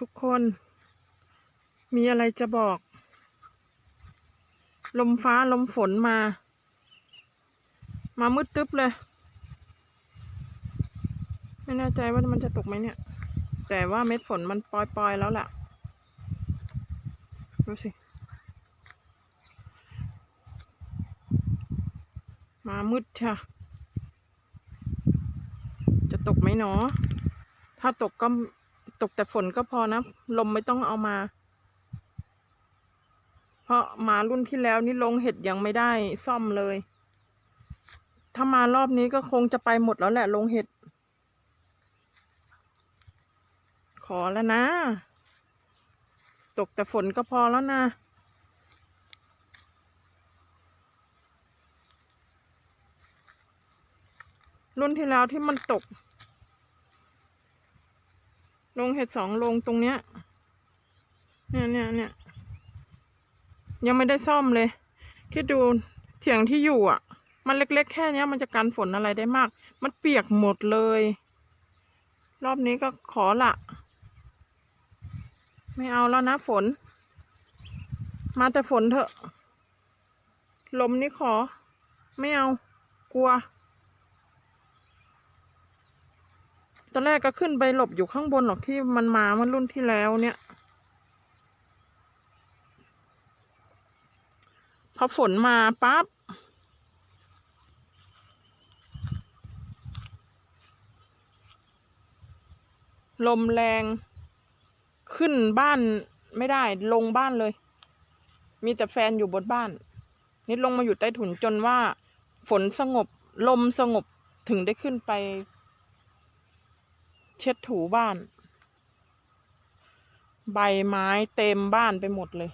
ทุกคน มีอะไรจะบอก ลมฟ้าลมฝนมา มามืดตึ๊บเลย ไม่แน่ใจว่ามันจะตกไหมเนี่ย แต่ว่าเม็ดฝนมันปลอยๆแล้วแหละดูสิ มามืดช่ะจะตกไหมหนอถ้าตกก็ ตกแต่ฝนก็พอนะ ลมไม่ต้องเอามา เพราะมารุ่นที่แล้วนี่ลงเห็ดยังไม่ได้ซ่อมเลย ถ้ามารอบนี้ก็คงจะไปหมดแล้วแหละลงเห็ด ขอแล้วนะ ตกแต่ฝนก็พอแล้วนะรุ่นที่แล้วที่มันตก ลงเห็ดสองลงตรงเนี้ย เนี่ยเนี่ยเนี่ยยังไม่ได้ซ่อมเลย คิดดูเถียงที่อยู่อะ มันเล็ก ๆ แค่เนี้ยมันจะกันฝนอะไรได้มาก มันเปียกหมดเลย รอบนี้ก็ขอละ ไม่เอาแล้วนะฝน มาแต่ฝนเถอะ ลมนี่ขอ ไม่เอา กลัว ตอนแรกก็ขึ้นไปหลบอยู่ข้างบนหรอกที่มันมาเมื่อรุ่นที่แล้วเนี่ย พอฝนมาปั๊บลมแรงขึ้นบ้านไม่ได้ลงบ้านเลย มีแต่แฟนอยู่บนบ้าน นี่ลงมาอยู่ใต้ถุนจนว่า ฝนสงบ ลมสงบถึงได้ขึ้นไป เช็ดถูบ้าน ใบไม้เต็มบ้านไปหมดเลย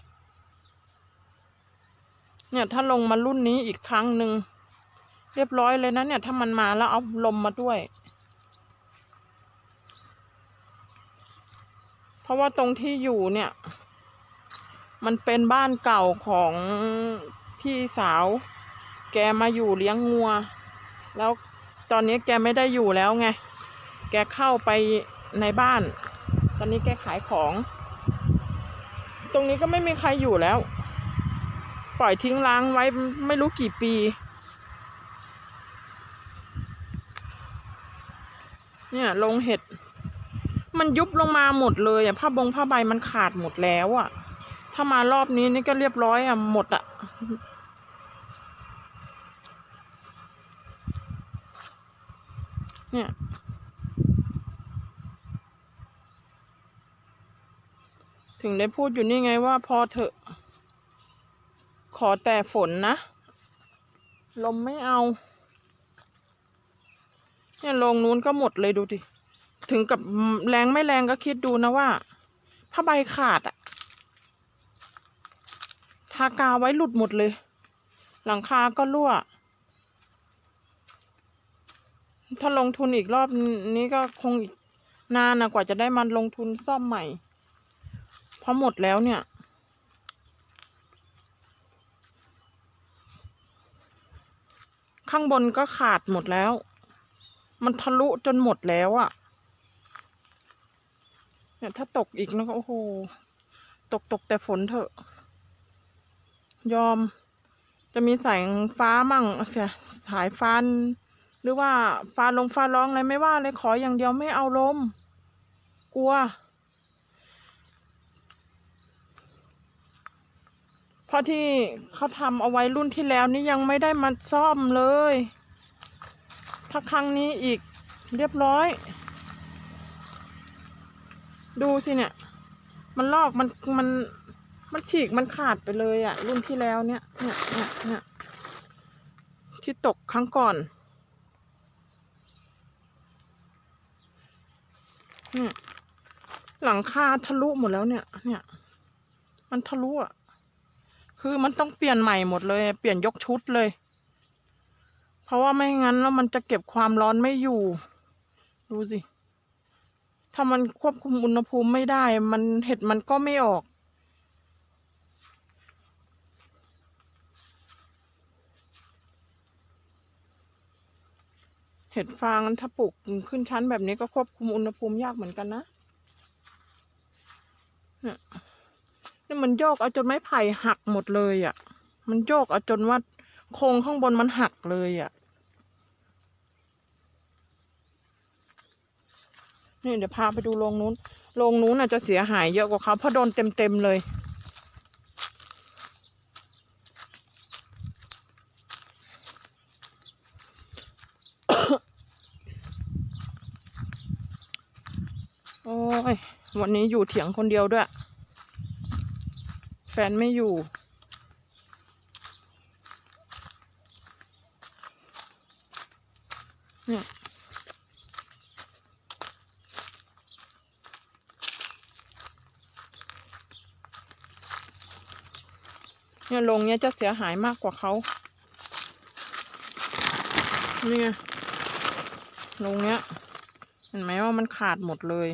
เนี่ยถ้าลงมารุ่นนี้อีกครั้งหนึ่งเรียบร้อยเลยนะเนี่ย ถ้ามันมาแล้วเอาลมมาด้วย เพราะว่าตรงที่อยู่เนี่ย มันเป็นบ้านเก่าของพี่สาว แกมาอยู่เลี้ยงงัว แล้วตอนนี้แกไม่ได้อยู่แล้วไง แกเข้าไปในบ้าน ตอนนี้แกขายของ ตรงนี้ก็ไม่มีใครอยู่แล้ว ปล่อยทิ้งร้างไว้ไม่รู้กี่ปี เนี่ยลงเห็ด มันยุบลงมาหมดเลยอะผ้าบงผ้าใบมันขาดหมดแล้วอะ ถ้ามารอบนี้นี่ก็เรียบร้อยอะหมดอะเนี่ย ถึงได้พูดอยู่นี่ไงว่าพอเถอะ ขอแต่ฝนนะ ลมไม่เอา เนี่ยลงนู้นก็หมดเลยดูดิ ถึงกับแรงไม่แรงก็คิดดูนะว่าผ้าใบขาดอะทากาไว้หลุดหมดเลย หลังคาก็รั่ว ถ้าลงทุนอีกรอบนี้ก็คงอีกนานนะกว่าจะได้มันลงทุนซ่อมใหม่ ราะหมดแล้วเนี่ย ข้างบนก็ขาดหมดแล้ว มันทะลุจนหมดแล้วอะ่ะ เนี่ยถ้าตกอีกนะก็โอ้โห ตกตกแต่ฝนเถอะ ยอม จะมีแสงฟ้ามั่งเสียสายฟ้าหรือว่าฟ้าลงฟ้าร้องอะไรไม่ว่าเลยขออย่างเดียวไม่เอาลม กลัว เพราะที่เขาทำเอาไว้รุ่นที่แล้วนี่ยังไม่ได้มาซ่อมเลย ถ้าครั้งนี้อีกเรียบร้อย ดูสิเนี่ย มันลอกมันมันมันฉีกมันขาดไปเลยอะรุ่นที่แล้วเนี่ยเนี่ยเนี่ยเนี่ยที่ตกครั้งก่อนเนี่ยหลังคาทะลุหมดแล้วเนี่ย เนี่ย มันทะลุอะ คือมันต้องเปลี่ยนใหม่หมดเลย เปลี่ยนยกชุดเลย เพราะว่าไม่งั้นแล้วมันจะเก็บความร้อนไม่อยู่ ดูสิ ถ้ามันควบคุมอุณหภูมิไม่ได้ มันเห็ดมันก็ไม่ออก เห็ดฟางถ้าปลูกขึ้นชั้นแบบนี้ก็ควบคุมอุณหภูมิยากเหมือนกันนะเนี่ย นี่มันโยกเอาจนไม้ไผ่หักหมดเลยอะ่ะ มันโยกเอาจนว่าโครงข้างบนมันหักเลยอะ่ะ นี่เดี๋ยวพาไปดูโรงนู้น โรงนู้นน่ะจะเสียหายเยอะกว่าเขาเพราะโดนเต็มๆเลยโอ้ย วันนี้อยู่เถียงคนเดียวด้วย ฟนไม่อยู่ เนี่ย เนี่ยลงเนี้ยจะเสียหายมากกว่าเขานี่ไงลงเนี้ย เห็นไหมว่ามันขาดหมดเลย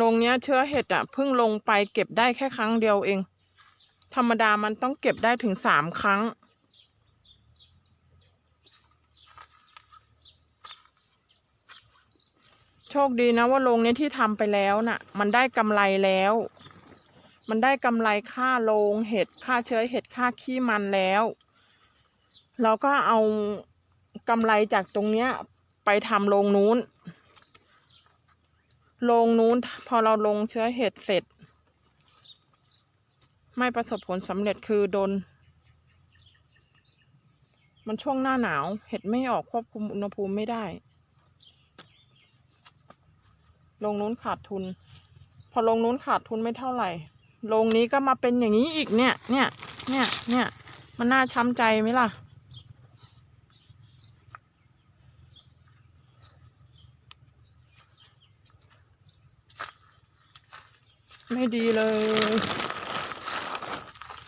ลงเนี้ยเชื้อเห็ดอะเพิ่งลงไปเก็บได้แค่ครั้งเดียวเอง ธรรมดามันต้องเก็บได้ถึงสามครั้ง โชคดีนะว่าโรงเนี้ยที่ทำไปแล้วน่ะ มันได้กำไรแล้ว มันได้กำไรค่าโรงเห็ดค่าเชื้อเห็ดค่าขี้มันแล้ว เราก็เอากำไรจากตรงเนี้ยไปทำโรงนู้น โรงนู้นพอเราลงเชื้อเห็ดเสร็จ ไม่ประสบผลสำเร็จคือโดน มันช่วงหน้าหนาว เห็ดไม่ออกควบคุมอุณหภูมิไม่ได้โรงนู้นขาดทุน พอโรงนู้นขาดทุนไม่เท่าไหร่โรงนี้ก็มาเป็นอย่างนี้อีกเนี่ย เนี่ย เนี่ย เนี่ย มันน่าช้ำใจไหมล่ะ ไม่ดีเลย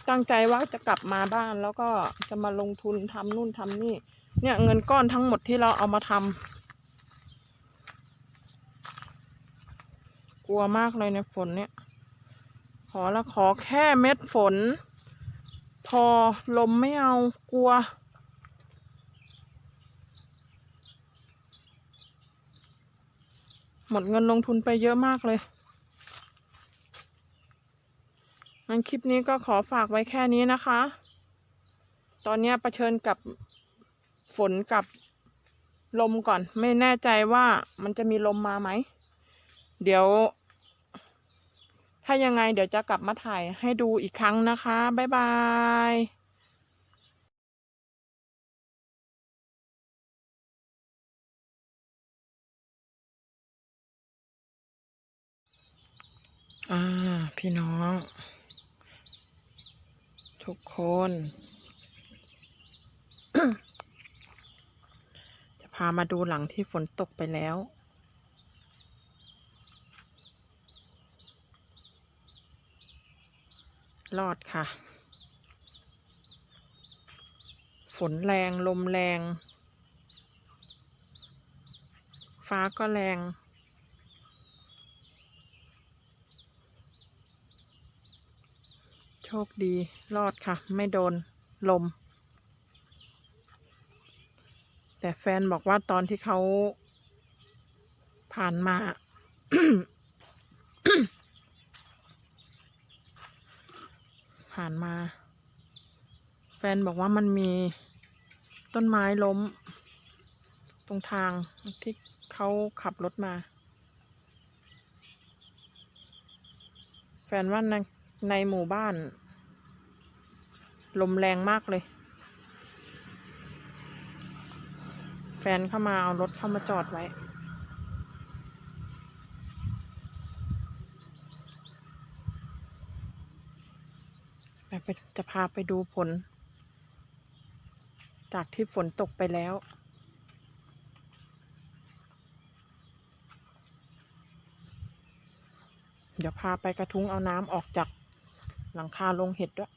ตั้งใจว่าจะกลับมาบ้านแล้วก็จะมาลงทุนทำนู่นทำนี่ เนี่ยเงินก้อนทั้งหมดที่เราเอามาทำกลัวมากเลยในฝนเนี่ย ขอละขอแค่เม็ดฝน พอลมไม่เอากลัวหมดเงินลงทุนไปเยอะมากเลย งั้นคลิปนี้ก็ขอฝากไว้แค่นี้นะคะ ตอนนี้ยเผชิญกับฝนกับลมก่อน ไม่แน่ใจว่ามันจะมีลมมาไหม เดี๋ยว ถ้ายังไงเดี๋ยวจะกลับมาถ่ายให้ดูอีกครั้งนะคะ บ๊ายบายอ่า พี่น้อง ทุกคน จะพามาดูหลังที่ฝนตกไปแล้ว รอดค่ะ ฝนแรงลมแรง ฟ้าก็แรง โชคดีรอดค่ะ ไม่โดนลม แต่แฟนบอกว่าตอนที่เขาผ่านมา ผ่านมา แฟนบอกว่ามันมีต้นไม้ล้ม ตรงทางที่เขาขับรถมา แฟนว่าใน ในหมู่บ้าน ลมแรงมากเลย แฟนเข้ามาเอารถเข้ามาจอดไว้ จะพาไปดูผล จากที่ฝนตกไปแล้วเดี๋ยวพาไปกระทุ้งเอาน้ำออกจาก หลังคาลงเห็ดด้วย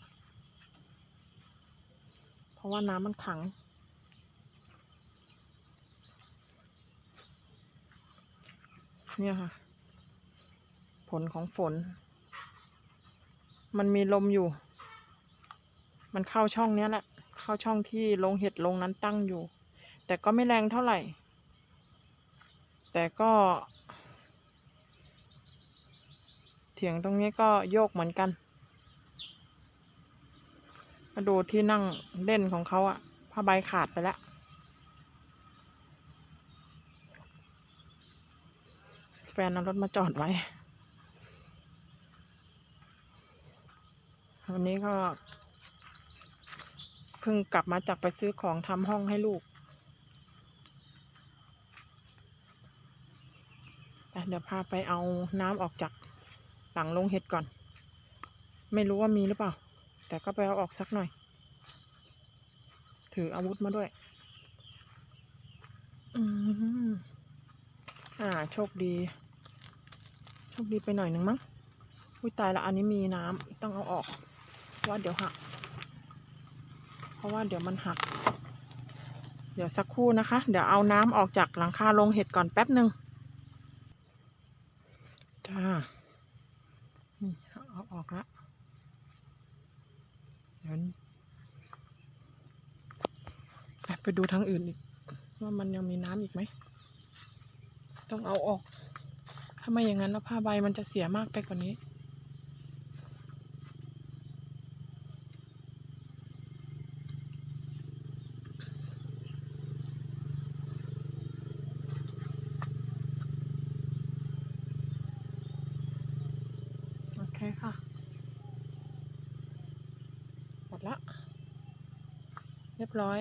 เพราะว่าน้ำมันขัง เนี่ยค่ะ ผลของฝน มันมีลมอยู่ มันเข้าช่องเนี้ยแหละ เข้าช่องที่ลงเห็ดลงนั้นตั้งอยู่ แต่ก็ไม่แรงเท่าไหร่ แต่ก็เถียงตรงนี้ก็โยกเหมือนกัน มาดูที่นั่งเล่นของเขาอะผ้าใบขาดไปแล้ว แฟนเอารถมาจอดไว้ วันนี้ก็เพิ่งกลับมาจากไปซื้อของทำห้องให้ลูกแต่เดี๋ยวพาไปเอาน้ำออกจากหลังลงเห็ดก่อน ไม่รู้ว่ามีหรือเปล่า แต่ก็ไปเอาออกสักหน่อย ถืออาวุธมาด้วย อืมอ่า โชคดี โชคดีไปหน่อยหนึ่งมั้งอุ้ยตายละ อันนี้มีน้ำต้องเอาออกเพราะว่าเดี๋ยวหัก เพราะว่าเดี๋ยวมันหัก เดี๋ยวสักครู่นะคะ เดี๋ยวเอาน้ำออกจากหลังคาลงเห็ดก่อนแป๊บหนึ่งจ้านี่เอาออกละเดี๋ยว ไปดูทางอื่นอีก ว่ามันยังมีน้ำอีกไหม ต้องเอาออก ถ้าไม่อย่างนั้นแล้วผ้าใบมันจะเสียมากไปกว่านี้โอเคค่ะหมดละ เรียบร้อย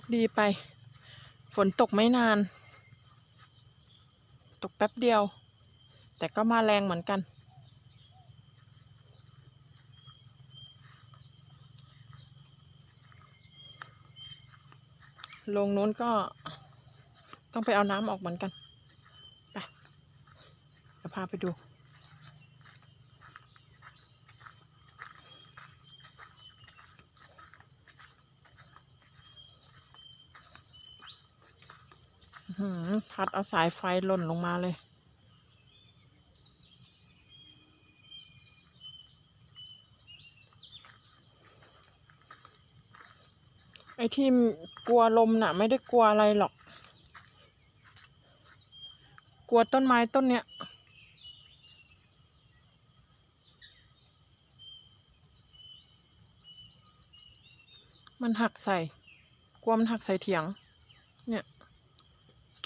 คดีไป ฝนตกไม่นาน ตกแป๊บเดียว แต่ก็มาแรงเหมือนกัน ลงนู้นก็ต้องไปเอาน้ำออกเหมือนกัน ไปเดี๋ยวพาไปดู อื้อหือ พัดเอาสายไฟหล่นลงมาเลย ไอ้ที่กลัวลมน่ะ ไม่ได้กลัวอะไรหรอก กลัวต้นไม้ต้นเนี้ยมันหักใส่กลัวมันหักใส่เถียง เนี่ย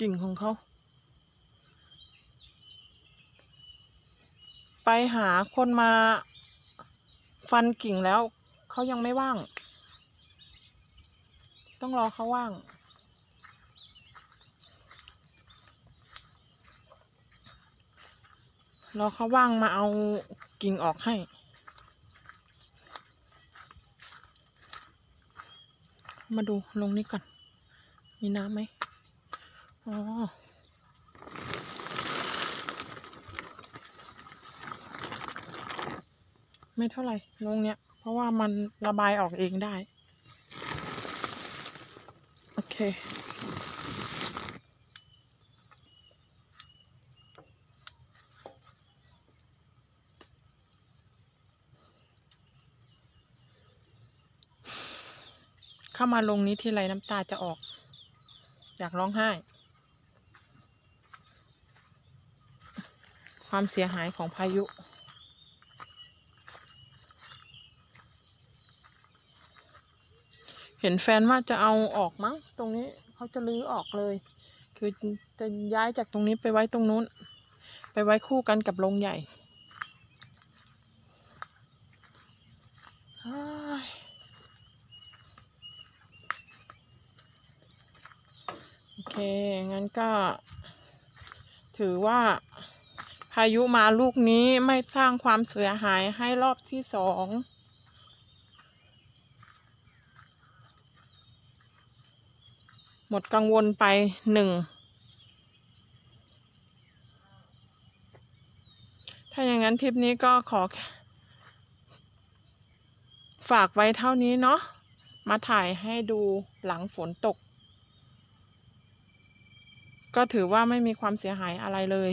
กิ่งของเขา ไปหาคนมาฟันกิ่งแล้วเขายังไม่ว่าง ต้องรอเขาว่าง รอเขาว่างมาเอากิ่งออกให้ มาดูลงนี้ก่อน มีน้ำไหม อ๋อไม่เท่าไหร่ลงเนี้ย เพราะว่ามันระบายออกเองได้ โอเค เข้ามาลงนี้ทีไรน้ำตาจะออก อยากร้องไห้ ความเสียหายของพายุ เห็นแฟนว่าจะเอาออกมั้ง ตรงนี้เขาจะลื้อออกเลย คือจะย้ายจากตรงนี้ไปไว้ตรงนู้น ไปไว้คู่กันกับโรงใหญ่โอเค งั้นก็ถือว่าายุมาลูกนี้ไม่สร้างความเสียหายให้รอบที่สองหมดกังวลไปหนึ่งถ้าอย่างนั้นทริปนี้ก็ขอ ฝากไว้เท่านี้เนาะมาถ่ายให้ดูหลังฝนตก ก็ถือว่าไม่มีความเสียหายอะไรเลย